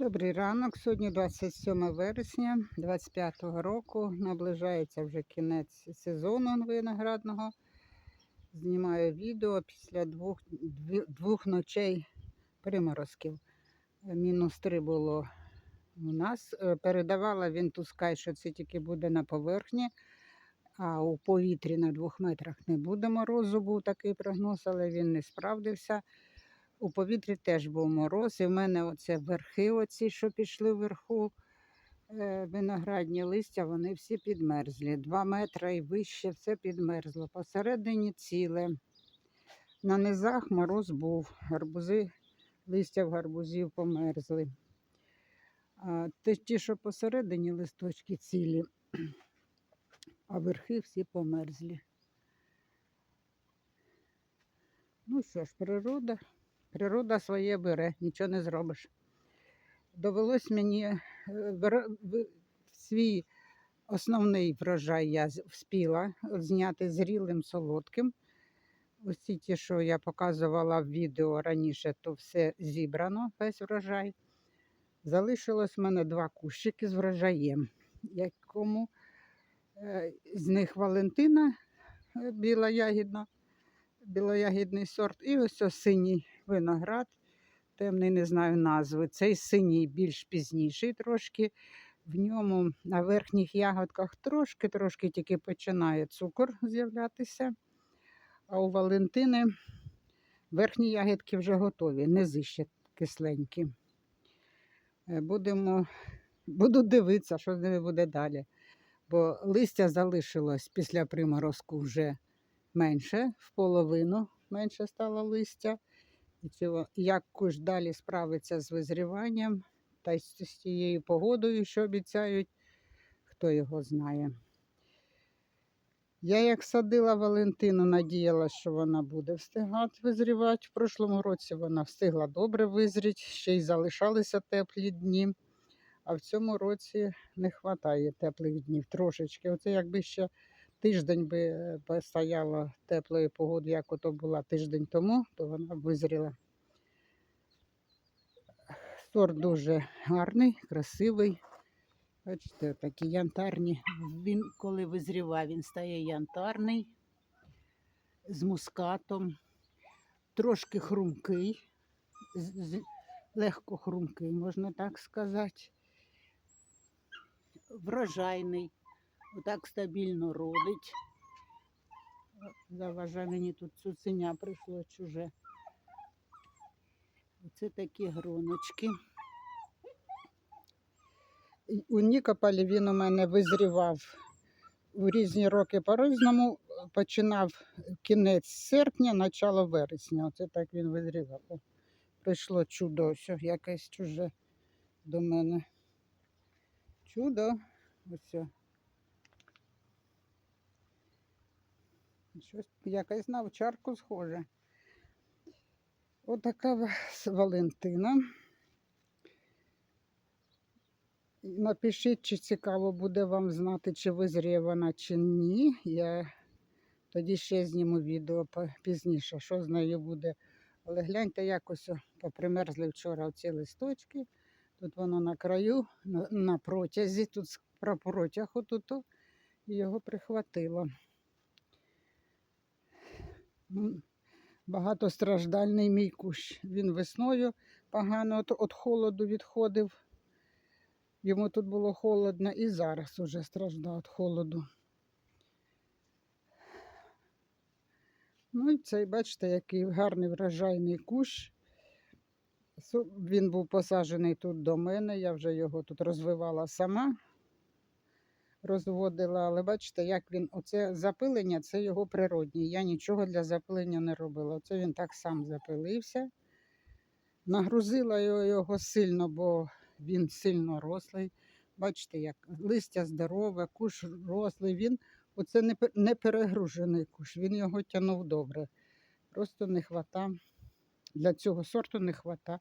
Добрий ранок. Сьогодні 27 вересня 25 року. Наближається вже кінець сезону виноградного. Знімаю відео після двох, двох ночей приморозків. Мінус три було у нас. Е, Передавала він Тускай, що це тільки буде на поверхні, а у повітрі на двох метрах не буде морозу. Був такий прогноз, але він не справдився. У повітрі теж був мороз, і в мене оце верхи, оці, що пішли вверху, е, виноградні листя, вони всі підмерзлі. Два метри і вище все підмерзло. Посередині ціле. На низах мороз був. Гарбузи, листя в гарбузів померзли. А ті, що посередині листочки цілі, а верхи всі померзлі. Ну що ж, природа. Природа своє бере, нічого не зробиш. Довелось мені е, свій основний врожай я вспіла зняти зрілим солодким. Ось ті, що я показувала в відео раніше, то все зібрано, весь врожай. Залишилось в мене два кущики з врожаєм, якому е, з них Валентина е, біла ягідна, білоягідний сорт, і ось ось синій виноград, темний, не знаю назви. Цей синій більш пізніший трошки. В ньому на верхніх ягодках трошки-трошки тільки починає цукор з'являтися. А у Валентини верхні ягідки вже готові, низи ще кисленькі. Е, Будемо, буду дивитися, що з ними буде далі. Бо листя залишилось після приморозку вже менше, в половину менше стало листя. Цього, як куш далі справиться з визріванням та з тією погодою, що обіцяють, хто його знає. Я як садила Валентину, надіялася, що вона буде встигати визрівати. В прошлому році вона встигла добре визріти, ще й залишалися теплі дні. А в цьому році не вистачає теплих днів трошечки. Оце якби ще тиждень би е, постояла теплої погоди, як ото була тиждень тому, то вона визріла. Сорт дуже гарний, красивий. Бачите, такі янтарні. Він, коли визріває, він стає янтарний з мускатом, трошки хрумкий, легко хрумкий, можна так сказати. Врожайний, отак стабільно родить. Заважає мені тут цуценя прийшло чуже. Оце такі гроночки. У Нікополі він у мене визрівав у різні роки по-різному. Починав кінець серпня, начало вересня. Оце так він визрівав. Прийшло чудо, ось якесь чуже до мене. Чудо. Ось. Щось якась на овчарку схоже. Отака Валентина. Напишіть, чи цікаво буде вам знати, чи визріє вона, чи ні. Я тоді ще зніму відео пізніше, що з нею буде. Але гляньте, якось попримерзли вчора ці листочки. Тут воно на краю, на, на протязі, тут про протяг отут, його прихватило. Багатостраждальний мій кущ. Він весною погано от холоду відходив. Йому тут було холодно і зараз уже страждав від холоду. Ну і цей, бачите, який гарний врожайний кущ. Він був посаджений тут до мене, я вже його тут розвивала сама, розводила, але бачите, як він, оце запилення, це його природнє. Я нічого для запилення не робила. Оце він так сам запилився. Нагрузила його, сильно, бо він сильно рослий. Бачите, як листя здорове, куш рослий. Він оце не, перегружений куш, він його тягнув добре. Просто не хвата, для цього сорту не хвата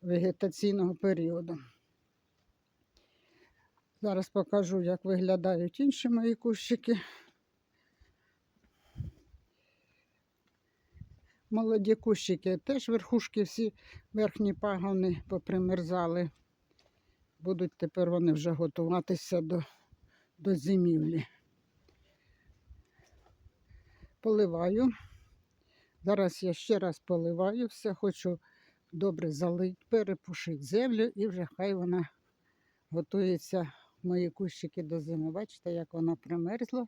вегетаційного періоду. Зараз покажу, як виглядають інші мої кущики. Молоді кущики теж верхушки всі верхні пагони попримерзали. Будуть тепер вони вже готуватися до, до зимівлі. Поливаю. Зараз я ще раз поливаю все, хочу добре залити, перепушити землю і вже хай вона готується мої кущики до зими. Бачите, як вона примерзла.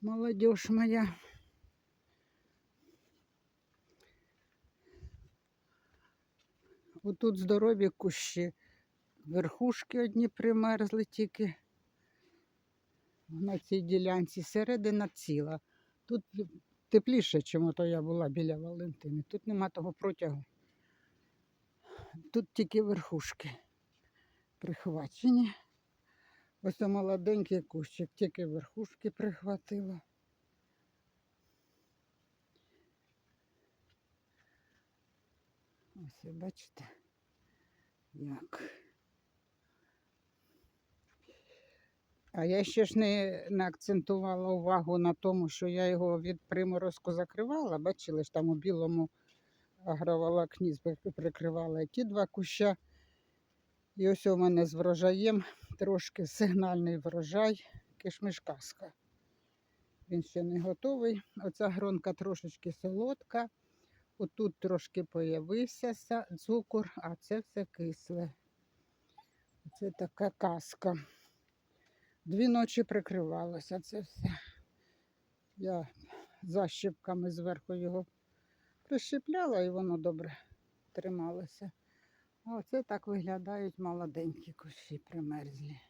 Молодіж моя. Отут здорові кущі. Верхушки одні примерзли тільки на цій ділянці. Середина ціла. Тут тепліше, ніж то я була біля Валентини. Тут нема того протягу. Тут тільки верхушки прихвачені. Ось молоденький кущик, тільки верхушки прихватило. Ось ви бачите, як. А я ще ж не, не акцентувала увагу на тому, що я його від приморозку закривала. Бачили ж там у білому агроволокні прикривала ті два куща. І ось у мене з врожаєм трошки сигнальний врожай кишмишкаска. Він ще не готовий. Оця гронка трошечки солодка. Отут трошки появився цукор, а це все кисле. Це така казка. Дві ночі прикривалося це все. Я защіпками зверху його прищепляла і воно добре трималося. Оце так виглядають молоденькі кущі примерзлі.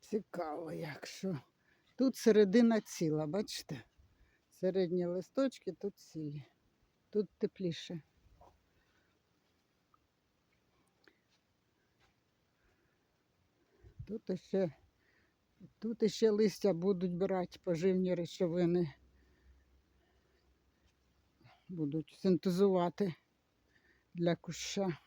Цікаво, якщо. Тут середина ціла, бачите? Середні листочки тут цілі. Тут тепліше. Тут ще, тут ще листя будуть брати поживні речовини. Будуть синтезувати для куща.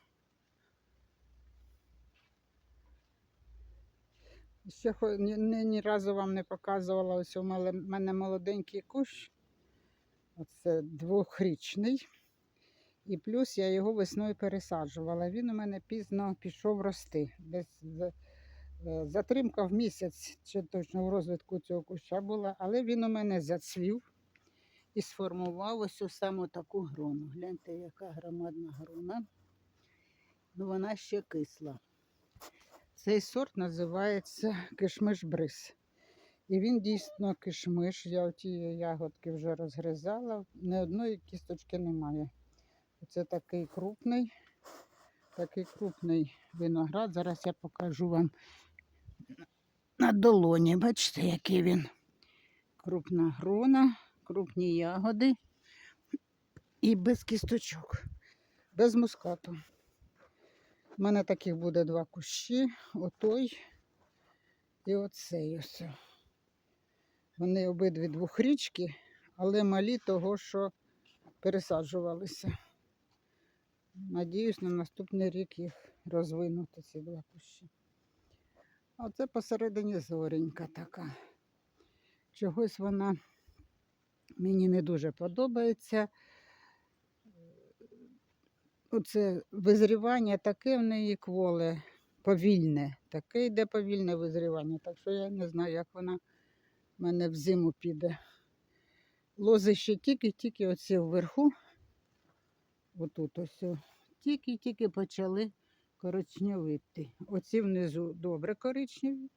Ще ні, ні, разу вам не показувала, ось у мене, молоденький кущ. Оце двохрічний. І плюс я його весною пересаджувала. Він у мене пізно пішов рости. Десь затримка в місяць чи точно в розвитку цього куща була, але він у мене зацвів і сформував ось цю саму таку грону. Гляньте, яка громадна грона. Ну, вона ще кисла. Цей сорт називається кишмиш бриз. І він дійсно кишмиш. Я ті ягодки вже розгризала, ні одної кісточки немає. Оце такий крупний, такий крупний виноград. Зараз я покажу вам на долоні. Бачите, який він. Крупна грона, крупні ягоди і без кісточок, без мускату. У мене таких буде два кущі, отой і оцей ось. Вони обидві двохрічки, але малі того, що пересаджувалися. Надіюсь, на наступний рік їх розвинути, ці два кущі. А це посередині зоренька така. Чогось вона мені не дуже подобається. Оце визрівання таке в неї кволе, повільне. Таке йде повільне визрівання. Так що я не знаю, як вона в мене взиму піде. Лози ще тільки-тільки оці вверху. Отут ось. Тільки-тільки почали коричневити. Оці внизу добре коричневі,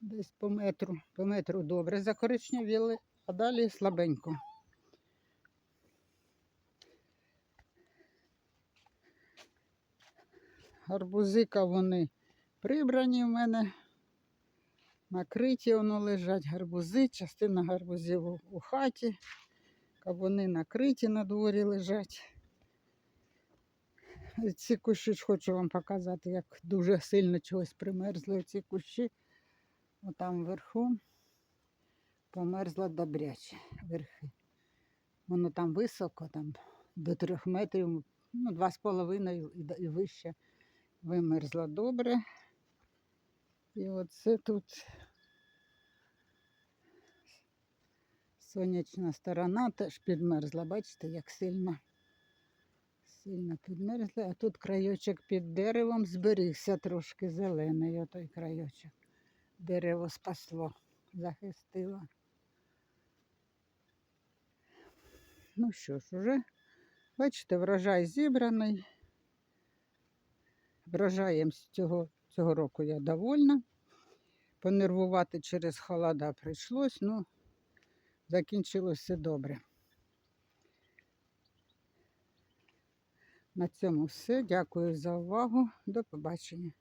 десь по метру, по метру добре закоричневіли, а далі слабенько. Гарбузика вони прибрані в мене. Накриті воно лежать гарбузи, частина гарбузів у хаті. Кабуни накриті на дворі лежать. Ці кущі ж хочу вам показати, як дуже сильно чогось примерзли ці кущі. Отам вверху померзла добряче верхи. Воно там високо, там до трьох метрів, ну, два з половиною і, вище вимерзла добре. І оце тут Сонячна сторона теж підмерзла, бачите, як сильно. Сильно підмерзла, а тут крайочок під деревом зберігся трошки зелений отой крайочок. Дерево спасло, захистило. Ну що ж, уже, бачите, врожай зібраний. Врожаєм цього, цього року я довольна. Понервувати через холода прийшлось, ну, закінчилось все добре. На цьому все. Дякую за увагу. До побачення.